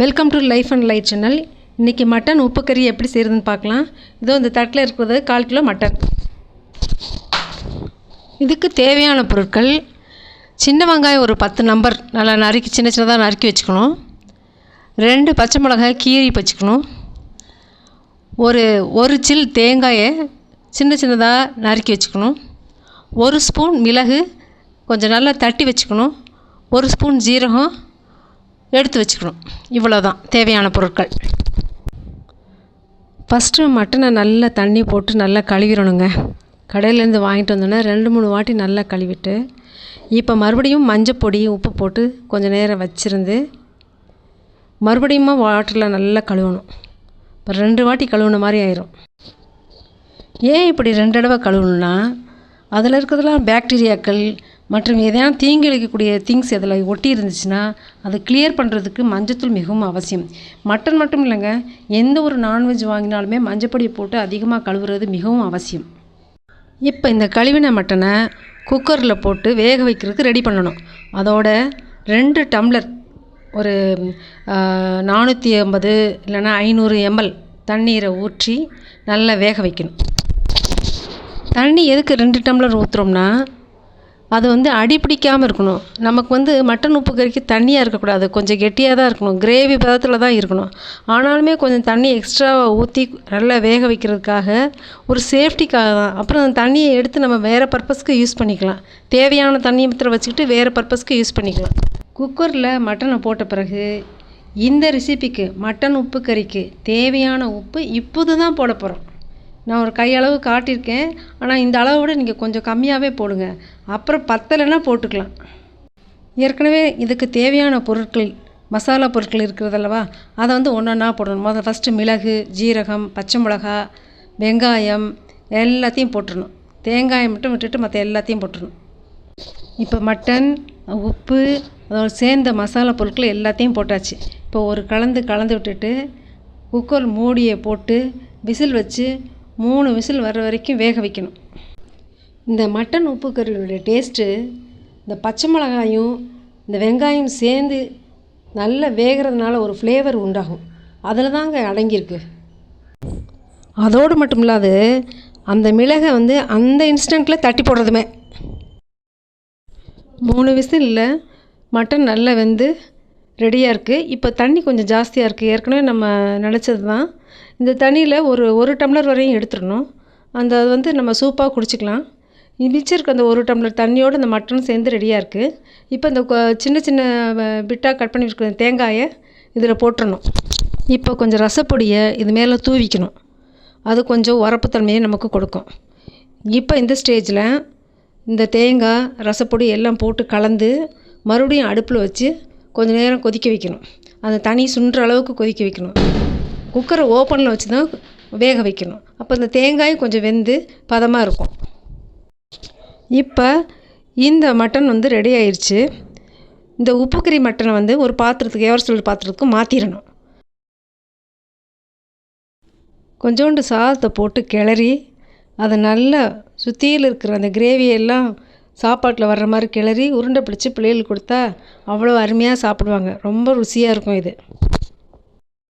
Welcome to life and light channel இன்றைக்கி mutton உப்பு கறி எப்படி செய்கிறதுன்னு பார்க்கலாம். இதோ இந்த தட்டில் இருக்கிறது கால் கிலோ மட்டன் இதுக்கு தேவையான பொருட்கள் சின்ன வெங்காயம் ஒரு பத்து நம்பர் நல்லா நறுக்கி சின்ன சின்னதாக நறுக்கி வச்சுக்கணும். ரெண்டு பச்சை மிளகாய் கீரி வச்சுக்கணும். ஒரு ஒரு சில் தேங்காயை சின்ன சின்னதாக நறுக்கி வச்சுக்கணும். ஒரு ஸ்பூன் மிளகு கொஞ்சம் நல்லா தட்டி வச்சுக்கணும். ஒரு ஸ்பூன் ஜீரகம் எடுத்து வச்சுக்கணும். இவ்வளோ தான் தேவையான பொருட்கள். ஃபஸ்ட்டு மட்டனை நல்லா தண்ணி போட்டு நல்லா கழுவிடணுங்க. கடையிலேருந்து வாங்கிட்டு வந்தோன்னே ரெண்டு மூணு வாட்டி நல்லா கழுவிட்டு இப்போ மறுபடியும் மஞ்சப்பொடி உப்பு போட்டு கொஞ்சம் நேரம் வச்சுருந்து மறுபடியும் வாட்டரில் நல்லா கழுவணும். இப்போ ரெண்டு வாட்டி கழுவுன மாதிரி ஆயிரும். ஏன் இப்படி ரெண்டு தடவை கழுவணுன்னா அதில் இருக்கிறதுலாம் பாக்டீரியாக்கள் மற்றும் எதையான தீங்கிழைக்கக்கூடிய திங்ஸ் இதில் ஒட்டி இருந்துச்சுன்னா அதை கிளியர் பண்ணுறதுக்கு மஞ்சத்தூள் மிகவும் அவசியம். மட்டன் மட்டும் இல்லைங்க எந்த ஒரு நான்வெஜ் வாங்கினாலுமே மஞ்சப்பொடியை போட்டு அதிகமாக கழுவுறது மிகவும் அவசியம். இப்போ இந்த கழுவின மட்டனை குக்கரில் போட்டு வேக வைக்கிறதுக்கு ரெடி பண்ணணும். அதோட ரெண்டு டம்ளர் ஒரு நானூற்றி ஐம்பது இல்லைன்னா ஐநூறு எம்எல் தண்ணீரை ஊற்றி நல்லா வேக வைக்கணும். தண்ணி எதுக்கு ரெண்டு டம்ளர் ஊற்றுறோம்னா அது வந்து அடி பிடிக்காமல் இருக்கணும். நமக்கு வந்து மட்டன் உப்பு கறிக்கு தண்ணியாக இருக்கக்கூடாது. கொஞ்சம் கெட்டியாக தான் இருக்கணும். கிரேவி பதத்தில் தான் இருக்கணும். ஆனாலுமே கொஞ்சம் தண்ணி எக்ஸ்ட்ராவாக ஊற்றி நல்லா வேக வைக்கிறதுக்காக ஒரு சேஃப்டிக்காக தான். அப்புறம் அந்த தண்ணியை எடுத்து நம்ம வேறு பர்பஸ்க்கு யூஸ் பண்ணிக்கலாம். தேவையான தண்ணியை மாத்திரம் வச்சுக்கிட்டு வேறு பர்பஸ்க்கு யூஸ் பண்ணிக்கலாம். குக்கரில் மட்டனை போட்ட பிறகு இந்த ரெசிபிக்கு மட்டன் உப்பு கறிக்கு தேவையான உப்பு இப்போது தான் போட போகிறோம் நான் ஒரு கையளவு காட்டியிருக்கேன். ஆனால் இந்த அளவை விட நீங்கள் கொஞ்சம் கம்மியாகவே போடுங்க. அப்புறம் பத்தலைன்னா போட்டுக்கலாம். ஏற்கனவே இதுக்கு தேவையான பொருட்கள் மசாலா பொருட்கள் இருக்கிறதல்லவா அதை வந்து ஒன்று ஒன்றா போடணும். முதல்ல ஃபஸ்ட்டு மிளகு ஜீரகம் பச்சை மிளகா வெங்காயம் எல்லாத்தையும் போட்டுடணும் தேங்காயை மட்டும் விட்டுட்டு மற்ற எல்லாத்தையும் போட்டுடணும் இப்போ மட்டன் உப்பு அதோட சேர்ந்த மசாலா பொருட்கள் எல்லாத்தையும் போட்டாச்சு. இப்போ ஒரு கலந்து கலந்து விட்டுட்டு குக்கர் மூடியை போட்டு விசில் வச்சு மூணு விசில் வர வரைக்கும் வேக வைக்கணும். இந்த மட்டன் உப்பு கறியோடைய டேஸ்ட்டு இந்த பச்சை மிளகாயும் இந்த வெங்காயம் சேர்ந்து நல்லா வேகிறதுனால ஒரு ஃப்ளேவர் உண்டாகும். அதில் தாங்க அடங்கியிருக்கு. அதோடு மட்டும் இல்லாது அந்த மிளகை வந்து அந்த இன்ஸ்டண்ட்டில் தட்டி போடுறதுமே. மூணு விசிலில் மட்டன் நல்லா வெந்து ரெடியாக இருக்குது இப்போ தண்ணி கொஞ்சம் ஜாஸ்தியாக இருக்குது ஏற்கனவே நம்ம நினச்சது தான் இந்த தண்ணியில் ஒரு ஒரு டம்ளர் வரையும் எடுத்துடணும். அந்த அது வந்து நம்ம சூப்பாக குடிச்சிக்கலாம். மிச்சம் இருக்க அந்த ஒரு டம்ளர் தண்ணியோடு இந்த மட்டனும் சேர்ந்து ரெடியாக இருக்குது இப்போ இந்த சின்ன சின்ன பிட்டாக கட் பண்ணி வச்சுருக்க தேங்காயை இதில் போட்டுடணும் இப்போ கொஞ்சம் ரசப்பொடியை இது மேலே தூவிக்கணும். அது கொஞ்சம் உரப்புத்தன்மையை நமக்கு கொடுக்கும். இப்போ இந்த ஸ்டேஜில் இந்த தேங்காய் ரசப்பொடி எல்லாம் போட்டு கலந்து மறுபடியும் அடுப்பில் வச்சு கொஞ்சம் நேரம் கொதிக்க வைக்கணும். அந்த தண்ணி சுண்டுற அளவுக்கு கொதிக்க வைக்கணும். குக்கரை ஓப்பனில் வச்சு தான் வேக வைக்கணும். அப்போ இந்த தேங்காயும் கொஞ்சம் வெந்து பதமாக இருக்கும். இப்போ இந்த மட்டன் வந்து ரெடி ஆயிடுச்சு இந்த உப்புக்கறி மட்டனை வந்து ஒரு பாத்திரத்துக்கு எவர் பாத்திரத்துக்கு மாற்றிடணும் கொஞ்சோண்டு சாதத்தை போட்டு கிளறி அதை நல்லா சுற்றியில் இருக்கிற அந்த கிரேவியெல்லாம் சாப்பாட்டில் வர்ற மாதிரி கிளறி உருண்டை பிடிச்சி பிள்ளைகளுக்கு கொடுத்தா அவ்வளோ அருமையாக சாப்பிடுவாங்க. ரொம்ப ருசியாக இருக்கும் இது.